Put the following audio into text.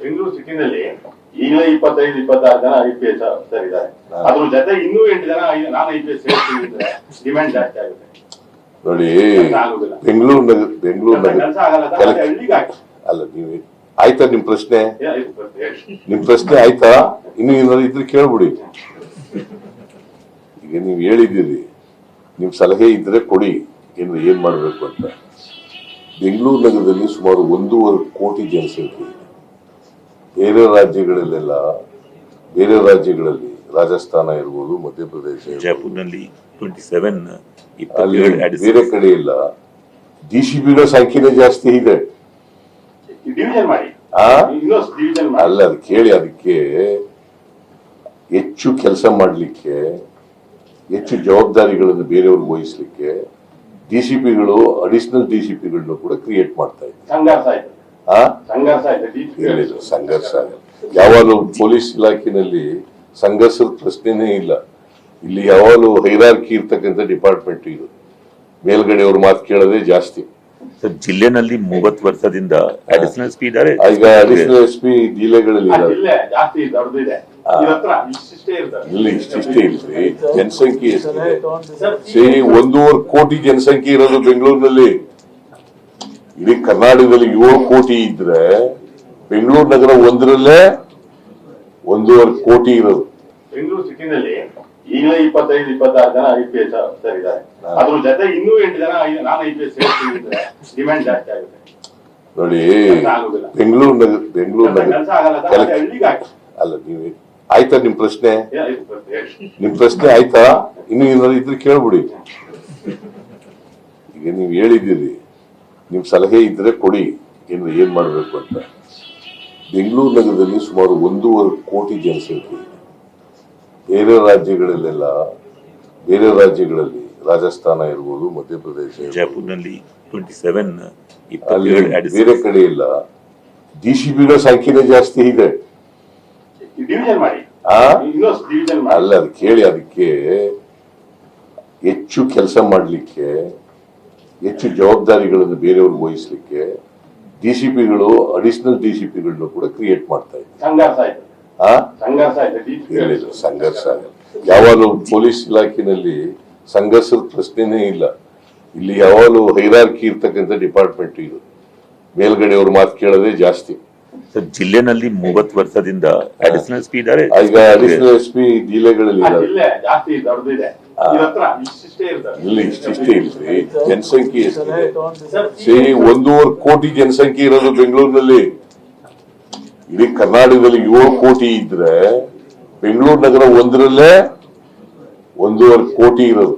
ಬೆಂಗಳೂರು ಸಿಟಿನಲ್ಲಿ ಈಗಲೇ ಇಪ್ಪತ್ತೈದು ಇಪ್ಪತ್ತಾರು ಜನ ಐ ಪಿ ಎಸ್ ಸರ್ ಇದ್ದಾರೆ. ಅದ್ರ ಜೊತೆ ಇನ್ನೂ ಎಂಟು ಜನ non I P S demand ಜಾಸ್ತಿ ಆಗುತ್ತೆ. ನೋಡಿ. ಬೆಂಗಳೂರು ನಗರ ಬೆಂಗಳೂರು ನಗರ ಅಲ್ಲ ನೀವು ಆಯ್ತಾ ನಿಮ್ ಪ್ರಶ್ನೆ. ನಿಮ್ ಪ್ರಶ್ನೆ ಆಯ್ತಾ? ಇನ್ನು ಏನಾದ್ರು ಇದ್ರೆ ಕೇಳ್ಬಿಡಿ. ಈಗ ನೀವು ಹೇಳಿದ್ದೀರಿ ನಿಮ್ ಸಲಹೆ ಇದ್ರೆ ಕೊಡಿ ಏನು ಏನ್ ಮಾಡ್ಬೇಕು ಅಂತ. ಬೆಂಗಳೂರು ನಗರದಲ್ಲಿ ಸುಮಾರು ಒಂದೂವರೆ ಕೋಟಿ ಜನಸಂಖ್ಯೆ ಇದೆ. ಬೇರೆ ರಾಜ್ಯಗಳಲ್ಲೆಲ್ಲ ಬೇರೆ ರಾಜ್ಯಗಳಲ್ಲಿ ರಾಜಸ್ಥಾನ ಇರ್ಬೋದು ಮಧ್ಯಪ್ರದೇಶ ಜೈಪುರ್ನಲ್ಲಿ ಟ್ವೆಂಟಿ ಸೆವೆನ್ ಬೇರೆ ಕಡೆ ಇಲ್ಲ. ಡಿ ಸಿ ಬಿಗಳ ಸಂಖ್ಯೆನೇ ಜಾಸ್ತಿ ಇದೆ. ಡಿವಿಷನ್ ಮಾಡಿ. ಇನ್ನೊಂದು ಡಿವಿಷನ್ ಅಲ್ಲ ಅದು ಕೇಳಿ ಅದಕ್ಕೆ ಹೆಚ್ಚು ಕೆಲಸ ಮಾಡಲಿಕ್ಕೆ ಹೆಚ್ಚು ಜವಾಬ್ದಾರಿಗಳನ್ನು ಬೇರೆಯವ್ರಿಗೆ ವಹಿಸ್ಲಿಕ್ಕೆ ಡಿ ಸಿ ಪಿಗಳು ಅಡಿಷನಲ್ ಡಿ ಸಿ ಪಿಗಳನ್ನ ಕೂಡ ಕ್ರಿಯೇಟ್ ಮಾಡ್ತಾ ಇದ್ದಾರೆ. ಆ? ಸಂಘರ್ಷ ಯಾವಾಗಲೂ ಪೊಲೀಸ್ ಇಲಾಖೆನಲ್ಲಿ ಸಂಘರ್ಷದ ಪ್ರಶ್ನೆನೇ ಇಲ್ಲ. ಇಲ್ಲಿ ಯಾವಾಗಲೂ ಹೈರಾರ್ಕಿ ಇರ್ತಕ್ಕಂಥ ಡಿಪಾರ್ಟ್ಮೆಂಟ್ ಇದು. ಮೇಲ್ಗಡೆ ಅವ್ರ ಮಾತು ಕೇಳೋದೇ ಜಾಸ್ತಿ. ಸರ್ ಜಿಲ್ಲೆನಲ್ಲಿ ಮೂವತ್ತು ವರ್ಷದಿಂದ ಅಡಿಷನಲ್ ಸ್ಪೀಡ್ ಈಗ ಅಡಿಷನಲ್ ಎಸ್ ಪಿ ಜಿಲ್ಲೆಗಳಲ್ಲಿ ಇಲ್ಲಿ ಇಷ್ಟಿಷ್ಟೇ ಇಲ್ರಿ ಜನಸಂಖ್ಯೆ ಎಷ್ಟಿದೆ? ಸರ್, ಸೇ ಒಂದೂವರೆ ಕೋಟಿ ಜನಸಂಖ್ಯೆ ಇರೋದು ಬೆಂಗಳೂರಿನಲ್ಲಿ. ಇಡೀ ಕರ್ನಾಟಕದಲ್ಲಿ ಏಳು ಕೋಟಿ ಇದ್ರೆ ಬೆಂಗಳೂರು ನಗರ ಒಂದರಲ್ಲೇ ಒಂದೂವರೆ ಕೋಟಿ ಇರೋದು. ಬೆಂಗಳೂರು ಸಿಟಿನಲ್ಲಿ ಈಗ ಇಪ್ಪತ್ತೈದು ಇಪ್ಪತ್ತಾರು ಜನ ಐ ಪಿ ಎಸ್ ಇದ್ದಾರೆ. ಅದ್ರ ಜೊತೆ ಇನ್ನೂ ಎಂಟು ಜನ ನಾನು ಐ ಪಿ ಎಸ್ ಡಿಮ್ಯಾಂಡ್ ಜಾಸ್ತಿ ಆಗುತ್ತೆ. ನೋಡಿ ಬೆಂಗಳೂರು ನಗರ ಬೆಂಗಳೂರು ನಗರ ಅಲ್ಲ ನೀವು ಆಯ್ತಾ ನಿಮ್ ಪ್ರಶ್ನೆ. ನಿಮ್ ಪ್ರಶ್ನೆ ಆಯ್ತಾ? ಇನ್ನು ಏನಾದ್ರು ಇದ್ರೆ ಕೇಳ್ಬಿಡಿ. ಈಗ ನೀವು ಹೇಳಿದ್ದೀರಿ. ನಿಮ್ ಸಲಹೆ ಇದ್ರೆ ಕೊಡಿ ಏನು ಏನ್ ಮಾಡಬೇಕು ಅಂತ. ಬೆಂಗಳೂರು ನಗರದಲ್ಲಿ ಸುಮಾರು ಒಂದೂವರೆ ಕೋಟಿ ಜನಸಂಖ್ಯೆ ಇದೆ. ಬೇರೆ ರಾಜ್ಯಗಳಲ್ಲೆಲ್ಲ ಬೇರೆ ರಾಜ್ಯಗಳಲ್ಲಿ ರಾಜಸ್ಥಾನ ಇರ್ಬೋದು ಮಧ್ಯಪ್ರದೇಶ ಜೈಪುರ್ನಲ್ಲಿ ಟ್ವೆಂಟಿ ಸೆವೆನ್ ಬೇರೆ ಕಡೆ ಇಲ್ಲ. ಡಿ ಸಿ ಬಿಗಳ ಸಂಖ್ಯೆನೇ ಜಾಸ್ತಿ ಇದೆ. ಡಿವಿಷನ್ ಮಾಡಿ. ಆ? ಇನ್ನೊಂದು ಡಿವಿಷನ್ ಮಾಡಿ. ಅಲ್ಲ ಅದು ಕೇಳಿ ಅದಕ್ಕೆ ಹೆಚ್ಚು ಕೆಲಸ ಮಾಡಲಿಕ್ಕೆ ಹೆಚ್ಚು ಜವಾಬ್ದಾರಿಗಳನ್ನು ಬೇರೆಯವ್ರಿಗೆ ವಹಿಸಲಿಕ್ಕೆ ಡಿ ಸಿ ಪಿಗಳು ಅಡಿಷನಲ್ ಡಿ ಸಿ ಪಿಗಳನ್ನು ಕೂಡ ಕ್ರಿಯೇಟ್ ಮಾಡ್ತಾ ಇದ್ದಾರೆ. ಸಂಘರ್ಷ ಯಾವಾಗಲೂ ಪೊಲೀಸ್ ಇಲಾಖೆಯಲ್ಲಿ ಸಂಘರ್ಷದ ಪ್ರಶ್ನೆನೇ ಇಲ್ಲ. ಇಲ್ಲಿ ಯಾವಾಗಲೂ ಹೈರಾರ್ಕಿ ಇರ್ತಕ್ಕಂಥ ಡಿಪಾರ್ಟ್ಮೆಂಟ್ ಇದು. ಮೇಲ್ಗಡೆಯವ್ರ ಮಾತು ಕೇಳೋದೇ ಜಾಸ್ತಿ. ಸರ್ ಜಿಲ್ಲೆನಲ್ಲಿ ಮೂವತ್ತು ವರ್ಷದಿಂದ ಅಡಿಷನಲ್ ಸ್ಪೀಡ್ ಈಗ ಅಡಿಷನಲ್ ಎಸ್ ಪಿ ಜಿಲ್ಲೆಗಳಲ್ಲಿ ಆ ಜಿಲ್ಲೆ ಜಾಸ್ತಿ ದೊಡ್ಡದಿದೆ. ಇದ್ರ ಹತ್ರ ಇಷ್ಟಿಷ್ಟೇ ಇರ್ತದೆ. ಇಲ್ಲಿ ಇಷ್ಟಿಷ್ಟೇ ಇಲ್ರಿ ಜನಸಂಖ್ಯೆ ಎಷ್ಟಿದೆ ಸರ್, ಒಂದೂವರೆ ಕೋಟಿ ಜನಸಂಖ್ಯೆ ಇರೋದು ಬೆಂಗಳೂರಿನಲ್ಲಿ. ಇಡೀ ಕರ್ನಾಟಕದಲ್ಲಿ ಏಳು ಕೋಟಿ ಇದ್ರೆ ಬೆಂಗಳೂರು ನಗರ ಒಂದರಲ್ಲೇ ಒಂದೂವರೆ ಕೋಟಿ ಇರೋದು.